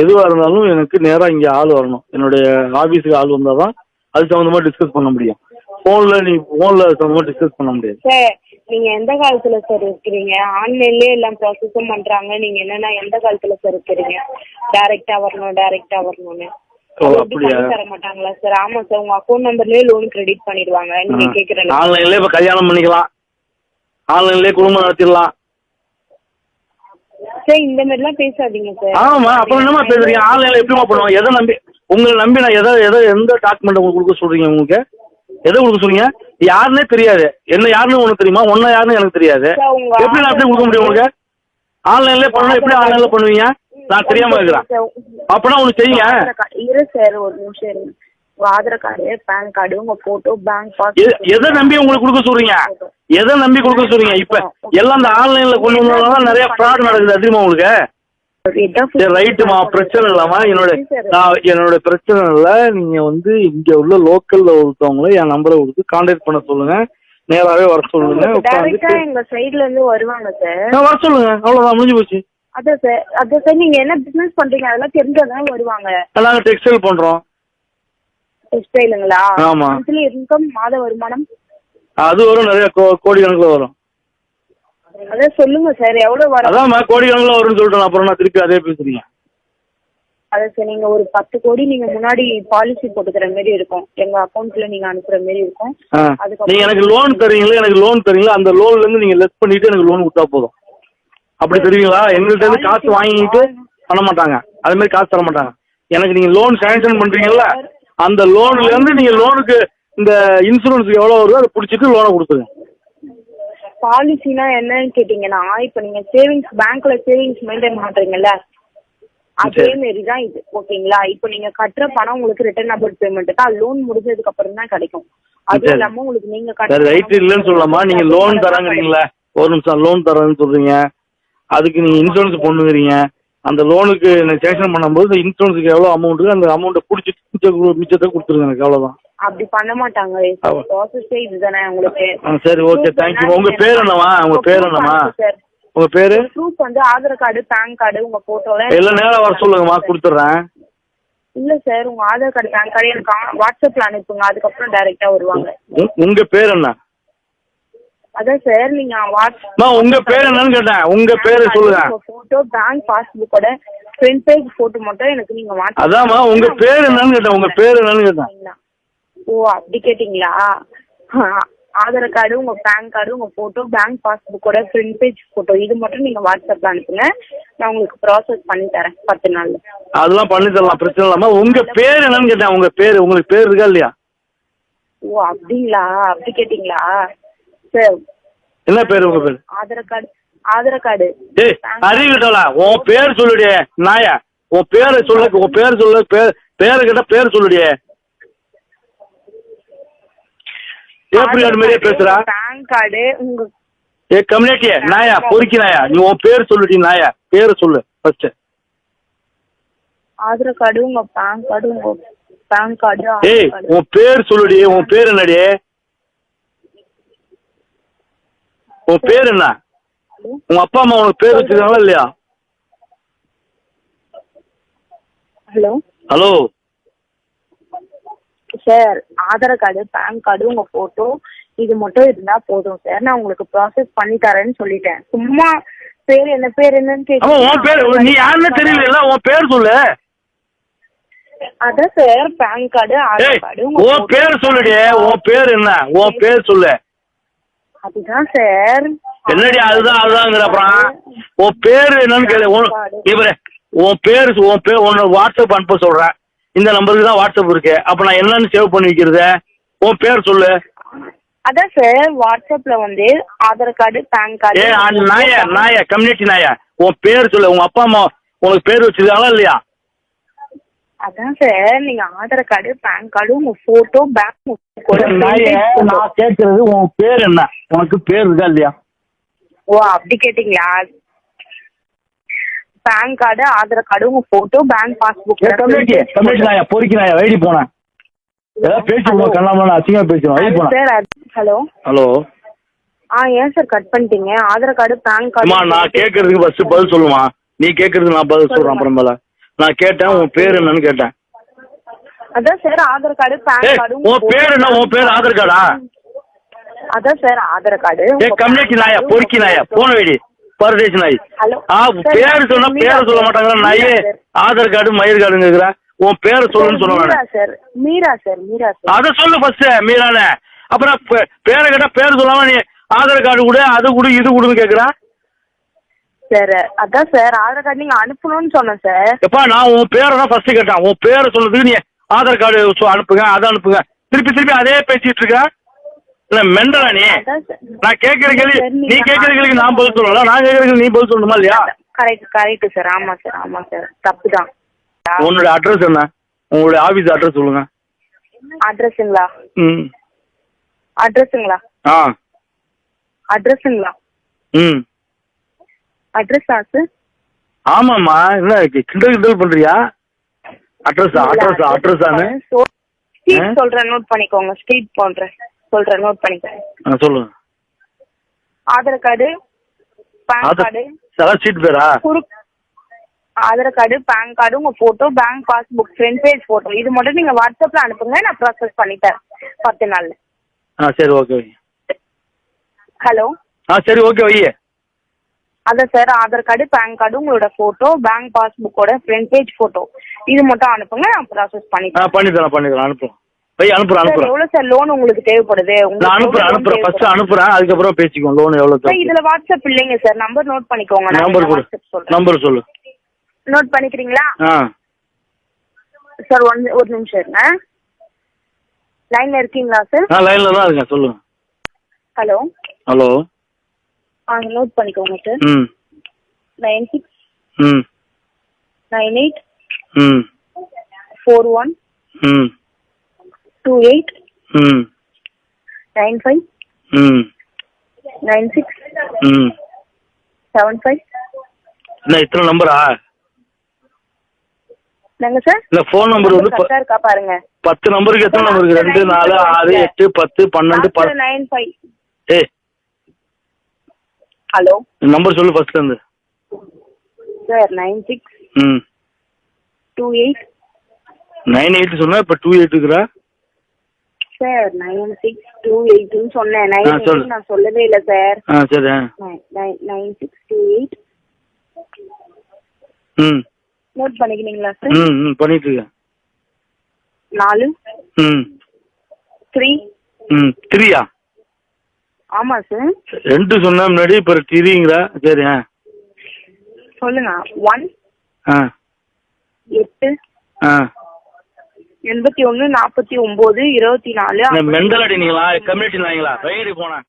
எதுவாக இருந்தாலும் எனக்கு நேராக இங்கே ஆள் வரணும். என்னுடைய ஆஃபீஸுக்கு ஆள் வந்தால் தான் அது சம்மந்தமாக டிஸ்கஸ் பண்ண முடியும். ஃபோனில் நீ ஃபோனில் சம்மந்தமாக டிஸ்கஸ் பண்ண முடியாது. சார் நீங்க எந்த காலத்துல சார் இருக்கிறீங்க? ஆன்லைன்லயே எல்லாம் ப்ராசஸும் பண்றாங்க. நீங்க என்னன்னா எந்த காலத்துல சார் இருக்கிறீங்க? டைரக்டா வரணும் டைரக்டா வரணும்னு. தர மாட்டாங்களா சார் ஆமா சார் உங்க அக்கௌண்ட் நம்பர்லயே லோன் கிரெடிட் பண்ணிடுவாங்க. நீங்க கேக்குற ஆன்லைன்லேயே இப்போ கல்யாணம் பண்ணிக்கலாம். ஆன்லைன்லேயே குடும்பம் நடத்திடலாம். சார் இந்த மாதிரிலாம் பேசாதீங்க சார் ஆமாம்மா அப்புறம் என்னம்மா பேசுறீங்க? ஆன்லைனில் எப்படிமா பண்ணுவாங்க எதை நம்பி உங்களை நம்பி நான் எதை எதை எந்த டாக்குமெண்ட் உங்களுக்கு கொடுக்க சொல்கிறீங்க உங்களுக்கு? எதை கொடுக்க சொல்றீங்க? யாருன்னே தெரியாது. என்ன யாருன்னு உனக்கு தெரியுமா? ஒன்ன யாருன்னு எனக்கு தெரியாது. எப்படி நான் எப்படி கொடுக்க முடியும் உங்களுக்கு? ஆன்லைன்லேயே பண்ணணும் எப்படி ஆன்லைனில் பண்ணுவீங்க? நான் தெரியாமல் இருக்கிறேன். அப்போனா ஒன்று செய்யுங்க. இரு சார் ஒரு நிமிஷம் இருங்க. உங்க ஆதார் கார்டு பேன் கார்டு உங்க போட்டோ பேங்க் பாஸ் எதை நம்பி உங்களுக்கு கொடுக்க சொல்றீங்க? எதை நம்பி கொடுக்க சொல்றீங்க? இப்ப எல்லாம் இந்த ஆன்லைன்ல கொண்டு வந்ததுனால நிறைய ஃப்ராட் நடக்குது. தெரியுமா உங்களுக்கு? சரி ரைட்டுமா பிரச்சனை இல்லாம என்னோட நான் என்னோட பிரச்சனை இல்லை. நீங்க வந்து இங்க உள்ள லோக்கல்ல ஒருத்தவங்கள என் நம்பரை கொடுத்து கான்டாக்ட் பண்ண சொல்லுங்க. நேராவே வர சொல்லுங்க. டைரக்டா எங்க சைடுல இருந்து வருவாங்க சார் வர சொல்லுங்க. அவ்வளவுதான் முடிஞ்சு போச்சு. அதான் சார் அதான் சார் நீங்க என்ன பிசினஸ் பண்றீங்க? அதெல்லாம் தெரிஞ்சாதான் வருவாங்க. நாங்க டெக்ஸ்டைல் பண்றோம். டெக்ஸ்டைலுங்களா ஆமா. இன்கம் மாத வருமானம்? அது வரும் நிறைய கோடி கணக்குல வரும். அதான் சொல்லுங்க சார் எவ்வளவு வரும்? அதான்மா கோடி கணக்குல வரும்னு சொல்லிட்டு அப்புறம் நான் திருப்பி அதே பேசுறீங்க. அதான் சார் நீங்க ஒரு பத்து கோடி நீங்க முன்னாடி பாலிசி போட்டுக்கிற மாதிரி இருக்கும். எங்க அக்கௌண்ட்ல நீங்க அனுப்புற மாதிரி இருக்கும். நீங்க எனக்கு லோன் தரீங்களா எனக்கு லோன் தரீங்களா அந்த லோன்ல இருந்து நீங்க லெஸ் பண்ணிட்டு எனக்கு லோன் கொடுத்தா போதும். அப்படி தருவீங்களா எங்கள்கிட்ட இருந்து காசு வாங்கிட்டு பண்ண மாட்டாங்க. அது மாதிரி காசு தர மாட்டாங்க. எனக்கு நீங்க லோன் சாங்ஷன் பண்றீங்கல்ல அந்த லோன்ல இருந்து நீங்க லோனுக்கு இந்த இன்சூரன்ஸ் எவ்வளவு வருதோ அதை பிடிச்சிட்டு லோனை கொடுத்துருங்க. பாலிசினா என்னன்னு கேட்டீங்கன்னா இப்ப நீங்க சேவிங்ஸ் பேங்க்ல சேவிங்ஸ் மெயின்டைன் பண்றீங்கல்ல அதே. மாரி தான் இது. ஓகேங்களா இப்போ நீங்க கட்டுற பணம் உங்களுக்கு ரிட்டர்ன் அபவுட் பேமெண்ட் தான். லோன் முடிஞ்சதுக்கு அப்புறம் தான் கிடைக்கும். அது. இல்லாம உங்களுக்கு நீங்க கட்டுற ரைட் இல்லைன்னு சொல்லலாமா? நீங்க லோன் தராங்கிறீங்களா. ஒரு நிமிஷம் லோன் தரேன்னு சொல்றீங்க. அதுக்கு நீங்க இன்சூரன்ஸ் பண்ணுங்கிறீங்க. அந்த லோனுக்கு சேங்ஷன் பண்ணும்போது இன்சூரன்ஸுக்கு எவ்வளோ அமௌண்ட் அந்த அமௌண்ட்டை பிடிச்சிட்டு மிச்ச மிச்சத்தை கொடுத்துருங்க எனக்கு. அவ்வளோதான் அப்படி பண்ண மாட்டாங்க. ப்ராசஸே இதுதானே உங்களுக்கு சரி ஓகே தேங்க்யூ உங்க பேர் என்னவா உங்க பேர் என்னவா சார் உங்க பேரு? ப்ரூஃப் வந்து ஆதார் கார்டு பேன் கார்டு உங்க போட்டோல எல்லாம் நேரம் வர சொல்லுங்கம்மா கொடுத்துட்றேன். இல்ல சார் உங்க ஆதார் கார்டு பேன் கார்டு எனக்கு வாட்ஸ்அப்ல அனுப்புங்க அதுக்கப்புறம் டைரக்டா வருவாங்க. உங்க பேர் என்ன? அதான் சார் நீங்க வாட்ஸ் அம்மா உங்க பேர் என்னன்னு கேட்டேன். உங்க பேரு சொல்லுங்க. போட்டோ பேங்க் பாஸ்புக்கோட ஃப்ரண்ட் பேஜ் போட்டோ மட்டும் எனக்கு நீங்க வாட்ஸ்அப் அதாம்மா உங்க பேர் என்னன்னு கேட்டேன் உங்க பேர் என்னன்னு கேட்டேன்? ஓ அப்படி கேட்டிங்களா? ஆதார் கார்டு உங்க பேன் கார்டு உங்க போட்டோ பேங்க் பாஸ்புக்கோட ஃப்ரண்ட் பேஜ் போட்டோ இது மட்டும் நீங்க வாட்ஸ்அப்ல அனுப்புங்க. நான் உங்களுக்கு ப்ராசஸ் பண்ணி தரேன். பத்து நாள்ல அதெல்லாம் பண்ணி தரலாம். பிரச்சனை இல்லாம உங்க பேர் என்னன்னு கேட்டேன். உங்க பேர் உங்களுக்கு பேர் இருக்கா இல்லையா? ஓ அப்படிங்களா? அப்படி கேட்டிங்களா? சார். என்ன பேர் உங்க பேர்? Aadhaar card Aadhaar card. டேய் அறிவிட்டல உன் பேர் சொல்லுடி நாயா. உன் பேரை சொல்லு உன் பேர் சொல்லு பேர் பேரை கேட்டா பேர் சொல்லுடி. ஏப்ரி ஆடு மாதிரியே பேசுறா? பேன் கார்டு உங்க ஏ கம்யூனிட்டி நாயா பொறுக்கி நாயா நீ உன் பேர் சொல்லுடி நாயா பேரை சொல்லு ஃபர்ஸ்ட் ஆதார் கார்டு உங்க பேன் கார்டு உங்க பேன் கார்டு ஏய் உன் பேர் சொல்லுடி உன் பேர் என்னடி? உன் பேர் என்ன? உங்க அப்பா அம்மா உனக்கு பேர் வச்சிருக்காங்களா இல்லையா? Hello? Hello? Sir Aadhaar card PAN card உங்க போட்டோ இது மட்டும் இருந்தா போதும் சார். நான் உங்களுக்கு ப்ராசஸ் பண்ணி தரேன்னு சொல்லிட்டேன். சும்மா பேர் என்ன பேர் என்னன்னு உன் கேட்டீங்கன்னா நீ யாருன்னு தெரியல உன் பேர் சொல்லு. அதான் sir PAN card Aadhaar card உன். பேர் சொல்லுடி உன் பேர் என்ன? உன் பேர் சொல்லு. அதுதான் சார். என்னடி அதுதான் அதுதாங்கிற அப்புறம்? உன் பேர் என்னன்னு கேளு. உன் இவரு உன் பேர் உன் பேர் உன்னை வாட்ஸ்அப் அனுப்ப சொல்றேன். இந்த நம்பருக்கு தான் வாட்ஸ்அப் இருக்கு. அப்ப நான் என்னன்னு சேவ் பண்ணி வைக்கிறது? உன் பேர் சொல்லு. அதான் சார் வாட்ஸ்அப்ல வந்து ஆதார் கார்டு பேன் ஏ கார்டு நாய நாய கம்யூனிட்டி நாய? உன் பேர் சொல்லு. உங்க அப்பா அம்மா உனக்கு பேர் வச்சிருக்காங்களா இல்லையா? அதான் சார் நீங்க ஆதார் கார்டு பேன் கார்டு உங்க போட்டோ பேங்க் நான் கேட்கறது உன் பேர் என்ன? உனக்கு பேர் இருக்கா இல்லையா? ஓ அப்படி கேட்டிங்களா? பேன் கார்டு ஆதார் கார்டு உங்க photo bank passbook community community நாயா? பொறுக்கி நாயா? வைடி போனேன் ஏதாவது பேசிடுவோம் கண்ணாமலாம் அசிங்கமா பேசுவோம் போனேன் ஹலோ ஹலோ ஆ ஏன் சார் கட் பண்ணிட்டீங்க? ஆதார் கார்டு பேன் கார்டு நான் கேட்கறதுக்கு ஃபர்ஸ்ட் பதில் சொல்லுமா? நீ கேட்கறதுக்கு நான் பதில் சொல்றேன் அப்புறமேல நான் கேட்டேன் உன் பேர் என்னன்னு கேட்டேன். அதான் sir Aadhaar card PAN card உன் பேர் என்ன? உன் பேர் ஆதார் கார்டா அதான் சார் ஆதார் கார்டு ஏ கம்யூனிட்டி நாயா? பொறுக்கி நாயா? போன வேடி பரதேசி நாய். ஆ பேர் சொன்னா பேரை சொல்ல மாட்டாங்க நாயே ஆதார் கார்டு மயிர் கார்டுங்கிற உன் பேரை சொல்லுன்னு சொல்ல மீரா வேணாம் sir. Meera sir Meera sir. அதை சொல்லு ஃபர்ஸ்ட் மீரானே அப்புறம் பேரை கேட்டா பேர் சொல்லாம நீ ஆதார் கார்டு கொடு அது கொடு இது கொடுன்னு கேக்குறா சார் அதான் சார் ஆதார் கார்டு நீங்க அனுப்பணும்னு சொன்னேன் சார். எப்பா நான் உன் பேரை தான் ஃபர்ஸ்ட் கேட்டேன். உன் பேரை சொல்றதுக்கு நீ ஆதார் கார்டு அனுப்புங்க அதை அனுப்புங்க. திருப்பி திருப்பி அதே பேசிட்டு இருக்க. இல்ல மெண்டலா நீ நான் கேள்வி நீங்க நீ கேள்விக்கு நான் பதில் சொல்லலாம் நான் கேள்வி நீ பதில் சொல்லணுமா இல்லையா? கரெக்ட் கரெக்ட் சார் ஆமா சார் ஆமா சார் தப்பு தான் உன்னோட அட்ரஸ் என்ன? உங்களுடைய ஆபீஸ் அட்ரஸ் சொல்லுங்க. அட்ரஸுங்களா ம். அட்ரஸுங்களா ஆ. அட்ரஸுங்களா ம். அட்ரஸா சார் ஆமாம்மா. என்ன கிண்டல் கிண்டல் பண்றியா? அட்ரஸ் அட்ரஸ் அட்ரஸானு ஸ்ட்ரீட்? சொல்றேன். நோட் பண்ணிக்கோங்க. ஸ்ட்ரீட் போன்றேன் சொல்றேன் நோட் பண்ணிக்கோங்க ஆ சொல்லுங்க. ஆதார் கார்டு பேன் கார்டு அதான் சீட் பேரா? ஆதார் கார்டு பேன் கார்டு உங்க photo bank passbook front page photo இது மட்டும் நீங்க வாட்ஸ்அப்ல அனுப்புங்க நான் ப்ராசஸ் பண்ணி தரேன் பத்து நாள்ல. ஆ சரி ஓகே ஹலோ ஆ சரி ஓகே வை அதான் sir Aadhaar card PAN card உங்களோட போட்டோ பேங்க் பாஸ்புக்கோட ஃப்ரண்ட் பேஜ் போட்டோ இது மட்டும் அனுப்புங்க நான் ப்ராசஸ் பண்ணி ஆ தரேன். பண்ணி அனுப்புறேன் அனுப்புறேன். சார் எவ்வளவு லோன் உங்களுக்கு தேவைப்படுது? நான் அனுப்புறேன் எவ்வளவு அனுப்புறேன். ஃபர்ஸ்ட்? அனுப்புறேன் அதுக்கப்புறம் பேசிக்குவோம். லோன் எவ்வளோ சார் இதுல வாட்ஸ்அப் இல்லைங்க சார் நம்பர் நோட் பண்ணிக்கோங்க. நம்பர் கொடு நம்பர் சொல்லு. நோட் பண்ணிக்கிறீங்களா? சார் ஒன் ஒரு நிமிஷம் இருங்க. லைன்ல இருக்கீங்களா சார் நான் லைனில் தான் இருக்கேன். சொல்லுங்க ஹலோ ஹலோ ஆ நோட் பண்ணிக்கோங்க சார் ம். நைன் சிக்ஸ் ம். நைன் எயிட் ம். ஃபோர் ஒன் ம். டூ எயிட் ம் நைன் ஃபைவ் ம் நைன் சிக்ஸ் ம் செவன் ஃபைவ் என்ன இத்தனை நம்பரா? என்னங்க சார்? இல்லை ஃபோன் நம்பர் வந்து ப- கரெக்டா இருக்கா பாருங்க. பத்து நம்பருக்கு எத்தனை நம்பர் இருக்கு? ரெண்டு நாலு ஆறு எட்டு பத்து பன்னெண்டு ப நைன் ஃபைவ் ஏய் ஹலோ? நம்பர் சொல்லு ஃபர்ஸ்ட் இருந்து. சார் நைன் சிக்ஸ் ம். டூ எயிட் நைன் எயிட் சொன்னா இப்போ டூ எயிட் இருக்கிறா சார். நைன் சிக்ஸ் டூ எயிட்னு சொன்னேன். நைன் சொல்லு. நான் சொல்லவே இல்லை சார். ஆ சரி ஆ. நைன் சிக்ஸ் டூ எயிட் ம். நோட் பண்ணிக்கிறீங்களா சார்? ம் ம் பண்ணிட்டு இருக்கேன் நாலு. ம். த்ரீ ம் த்ரீயா ஆமா சார். ரெண்டு சொன்ன முன்னாடி இப்போ த்ரீங்களா சரி ஆ. சொல்லுங்க. ஒன் ஆ. எட்டு. ஆ. எண்பத்தி ஒன்று நாற்பத்தி ஒம்பது இருபத்தி நாலு மெண்டல் அடி நீங்களா கம்யூனிட்டி நாய்ங்களா போனேன்.